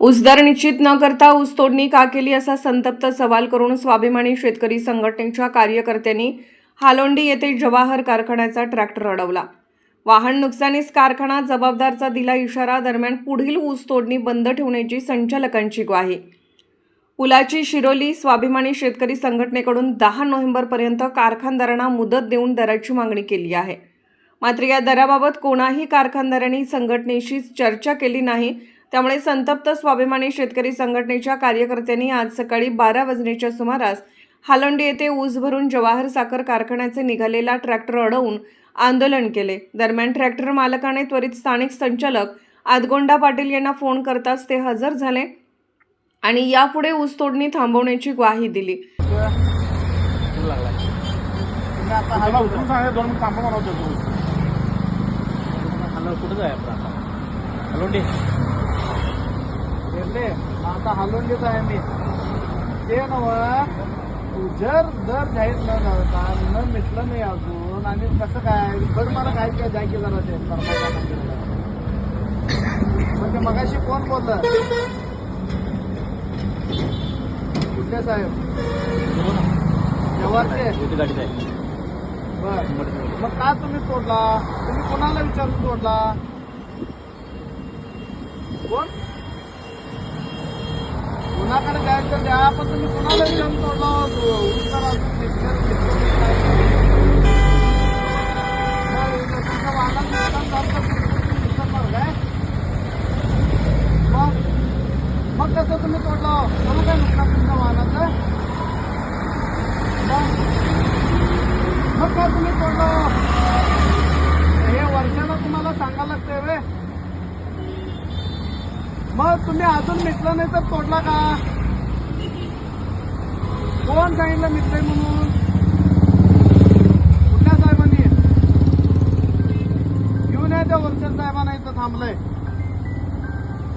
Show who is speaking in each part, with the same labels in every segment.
Speaker 1: ऊसदर निश्चित न करता ऊस तोडणी का केली असा संतप्त सवाल करून स्वाभिमानी शेतकरी संघटनेच्या कार्यकर्त्यांनी हालोंडी येथे जवाहर कारखान्याचा ट्रॅक्टर अडवला. वाहन नुकसानीस कारखाना जबाबदारचा दिला इशारा दरम्यान पुढील ऊस तोडणी बंद ठेवण्याची संचालकांची ग्वाही. पुलाची शिरोली स्वाभिमानी शेतकरी संघटनेकडून दहा नोव्हेंबरपर्यंत कारखानदारांना मुदत देऊन दराची मागणी केली आहे. मात्र या दराबाबत कोणाही कारखानदारांनी संघटनेशी चर्चा केली नाही त्यामुळे संतप्त स्वाभिमानी शेतकरी संघटनेच्या कार्यकर्त्यांनी आज सकाळी बारा वाजण्याच्या सुमारास हालंडी येथे ऊस भरून जवाहर साखर कारखान्याचे निघालेला ट्रॅक्टर अडवून आंदोलन केले. दरम्यान ट्रॅक्टर मालकाने त्वरित स्थानिक संचालक आदगोंडा पाटील यांना फोन करताच ते हजर झाले आणि यापुढे ऊस तोडणी थांबवण्याची ग्वाही दिली.
Speaker 2: त्याला उचलून सांगा दोन मिनिट थांबा म्हणत होतो
Speaker 3: हॅलो कुठं
Speaker 2: घेतले आता हलवून आहे मी. ते नव जर दर जाहीर न झाला न मिटलं नाही अजून. आणि कसं काय? बरं मला काय काय जाय की जरा ते म्हणजे मगाशी कोण बोललं? कुठले साहेब? जवाहरचे
Speaker 3: आहे
Speaker 2: बर. मग का तुम्ही तोडला? तुम्ही कोणाला विचारून तोडला? कोण? कोणाकडे जायचं द्या पण तुम्ही कोणाला विचारून तोडला तो उत्तर अजून घेतलं- घेतलं नाही काय? मग तुमच्या वाहनात नुकसान झालं तर तुम्ही विचारणार काय? मग मग कसं तुम्ही तोडला म्हणून काय नुकसान तुमच्या वाहनाचं मग मग काय तुम्ही तोडलं हे वर्षाला तुम्हाला सांगायला लागतंय वे मग तुम्ही अजून मिटलं नाही तर तोडला का? कोण सांगितलं मिटलंय म्हणून? कुठल्या साहेबांनी? घेऊन या त्या वर्षा साहेबांना इथं थांबलंय.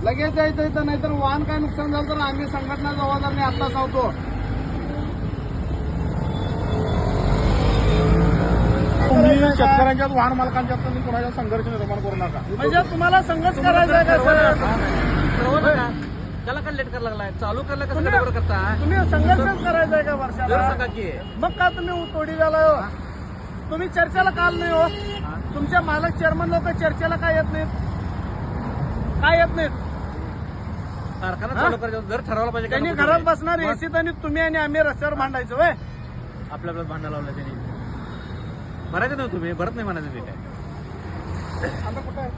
Speaker 2: लगेच यायचं इथं नाहीतर वाहन काय नुकसान झालं तर आम्ही संघटना जबाबदार नाही आता सांगतो
Speaker 4: तुम्ही शेतकऱ्यांच्यात वाहन मालकांच्यात तुम्ही कोणाच्या संघर्ष निर्माण करू नका.
Speaker 2: म्हणजे तुम्हाला संघर्ष करायचा आहे का सर?
Speaker 3: ठरवलं त्याला का लेट करायला लागलाय. चालू करायला कसं गडबड करता?
Speaker 2: तुम्ही संघर्षच करायचा आहे का
Speaker 3: जर
Speaker 2: वर्षाला
Speaker 3: सांगा की.
Speaker 2: मग का तुम्ही तोडी झाला हो? तुम्ही चर्चेला काल नाही हो? तुमच्या मालक चेअरमन लोक चर्चेला काय येत नाहीत? काय येत नाहीत?
Speaker 3: कारखाना? चालू करायचा जर ठरवलं पाहिजे का
Speaker 2: त्यांनी
Speaker 3: नको
Speaker 2: घरात
Speaker 3: तुम्ही?
Speaker 2: बसणार एसीत आणि तुम्ही आणि आम्ही रस्त्यावर मांडायचं वय
Speaker 3: आपल्या आपल्यात भांडण लावलं त्यांनी. भरायचं नाही तुम्ही. भरत नाही म्हणायचं ते. काय
Speaker 2: आता कुठं आहे?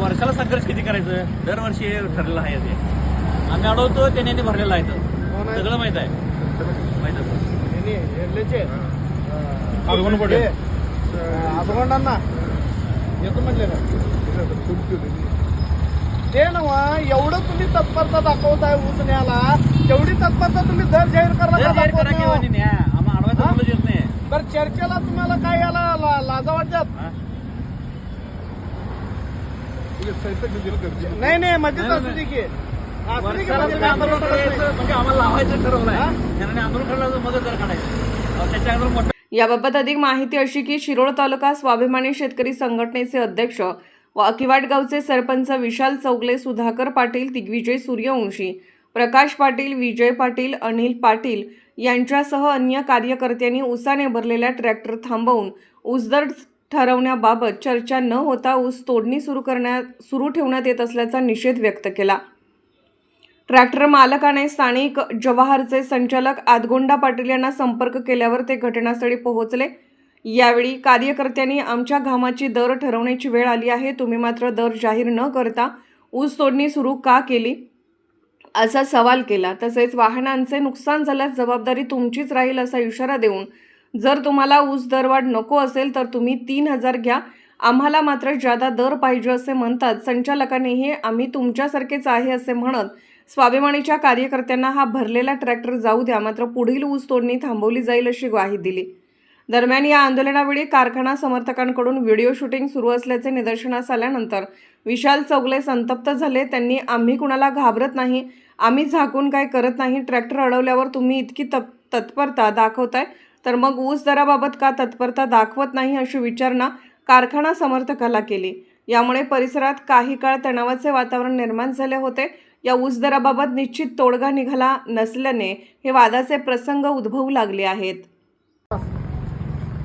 Speaker 3: वर्षाला संघर्ष किती करायचं दरवर्षी हे ठरलेलं आहे ते आम्ही अडवतो त्याने यांनी भरलेलं आहे ते.
Speaker 2: कोण आहे?
Speaker 3: सगळं माहीत आहे माहीत
Speaker 4: आगमन पटेल.
Speaker 2: आजोबांना येतो म्हणले का ते नवा एवढं तुम्ही तत्परता दाखवताय ऊस न्याला तेवढी तत्परता तुम्ही दर जाहीर
Speaker 3: करा
Speaker 2: हो. हा? बरं चर्चेला तुम्हाला काय याला लाजा वाटतात?
Speaker 3: हा?
Speaker 2: नाही नाही मध्येच
Speaker 3: नाही,
Speaker 2: असू दे की मध्ये
Speaker 3: म्हणजे
Speaker 2: हा?
Speaker 3: मोठं
Speaker 1: याबाबत अधिक माहिती अशी की शिरोळ तालुका स्वाभिमानी शेतकरी संघटनेचे अध्यक्ष व अकिवाटगावचे सरपंच विशाल चौगले सुधाकर पाटील दिग्विजय सूर्यवंशी प्रकाश पाटील विजय पाटील अनिल पाटील यांच्यासह अन्य कार्यकर्त्यांनी उसाने भरलेला ट्रॅक्टर थांबवून ऊसदर ठरवण्याबाबत चर्चा न होता ऊस तोडणी सुरू करण्यात सुरू ठेवण्यात येत असल्याचा निषेध व्यक्त केला. ट्रॅक्टर मालकाने स्थानिक जवाहरचे संचालक आदगोंडा पाटील यांना संपर्क केल्यावर ते घटनास्थळी पोहोचले. यावेळी कार्यकर्त्यांनी आमच्या घामाची दर ठरवण्याची वेळ आली आहे. तुम्ही मात्र दर जाहीर न करता ऊस तोडणी सुरू का केली? असा सवाल केला. तसेच वाहनांचे नुकसान झाल्यास जबाबदारी तुमचीच राहील असा इशारा देऊन जर तुम्हाला ऊस दरवाढ नको असेल तर तुम्ही तीन हजार घ्या. आम्हाला मात्र जादा दर पाहिजे असे म्हणतात संचालकांनीही आम्ही तुमच्यासारखेच आहे असे म्हणत स्वाभिमानीच्या कार्यकर्त्यांना हा भरलेला ट्रॅक्टर जाऊ द्या मात्र पुढील ऊस तोडणी थांबवली जाईल अशी ग्वाही दिली. दरम्यान या आंदोलनावेळी कारखाना समर्थकांकडून व्हिडिओ शूटिंग सुरू असल्याचे निदर्शनास आल्यानंतर विशाल चौगले संतप्त झाले. त्यांनी आम्ही कुणाला घाबरत नाही. आम्ही झाकून काय करत नाही. ट्रॅक्टर अडवल्यावर तुम्ही इतकी तप तत्परता दाखवताय. तर मग ऊस दराबाबत का तत्परता दाखवत नाही अशी विचारणा कारखाना समर्थकाला केली. यामुळे परिसरात काही काळ तणावाचे वातावरण निर्माण झाले होते. या ऊस दराबाबत निश्चित तोडगा निघाला नसल्याने हे वादाचे प्रसंग उद्भवू लागले आहेत.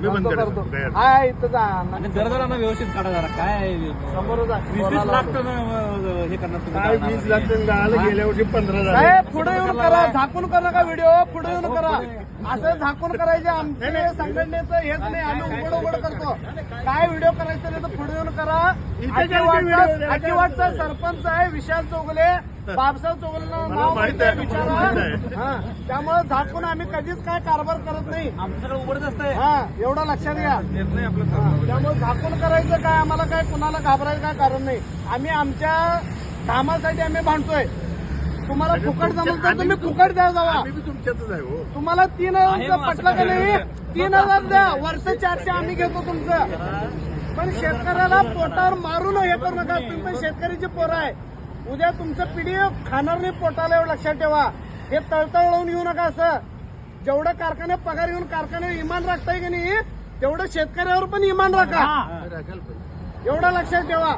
Speaker 4: मी बंद
Speaker 2: करतो,
Speaker 4: करतो.
Speaker 2: करतो. हाय इथं जा.
Speaker 3: आणि दरदरांना व्यवस्थित काढा जरा. काय
Speaker 2: समोर जा
Speaker 3: वीस वीस लाख टन अं, हे करणार तुम्ही
Speaker 4: काय
Speaker 3: काढणार.
Speaker 4: वीस लाख टन गाळाला गेल्या वर्षी पंधरा झाले.
Speaker 2: साहेब पुढे येऊन करा. झाकून करू नका व्हिडिओ पुढे येऊन करा. असं झाकून करायचे आमचे संघटनेचं हेच नाही. आम्ही उघड उघड करतो. काय व्हिडिओ करायचं नाही तर पुढे येऊन करा. अजिवाडचा अजिवाडचा सरपंच आहे विशाल चौगले. बापसाहेब चौगलेला नाव
Speaker 4: माहीत
Speaker 2: आहे
Speaker 4: आहे,
Speaker 2: विचारा
Speaker 4: आहे.
Speaker 2: त्यामुळे झाकून आम्ही कधीच काय कारभार करत नाही.
Speaker 3: आमचं सगळं उघडच असतंय.
Speaker 2: हा एवढं लक्षात घ्या. त्यामुळे झाकून करायचं काय आम्हाला काय कुणाला घाबरायचं काय कारण नाही. आम्ही आमच्या कामासाठी आम्ही भांडतोय. तुम्हाला फुकट जमलं तर तुम्ही फुकट द्या जावा
Speaker 4: आहे हो.
Speaker 2: तुम्हाला तीन
Speaker 3: आहे
Speaker 2: हजार पटलं का नाही. तीन हजार द्या. वर्ष चारशे आम्ही घेतो तुमचं. पण शेतकऱ्याला पोटावर मारून हे करू नका. तुम्ही पण शेतकऱ्याची पोरं आहे. उद्या तुमचं पिढी खाणार नाही पोटाला एवढं लक्षात ठेवा. हे तळतळ लावून येऊ नका असं. जेवढं कारखाने पगार घेऊन कारखाने इमान राखताय की नाही तेवढं शेतकऱ्यावर पण इमान राखा. एवढं लक्षात ठेवा.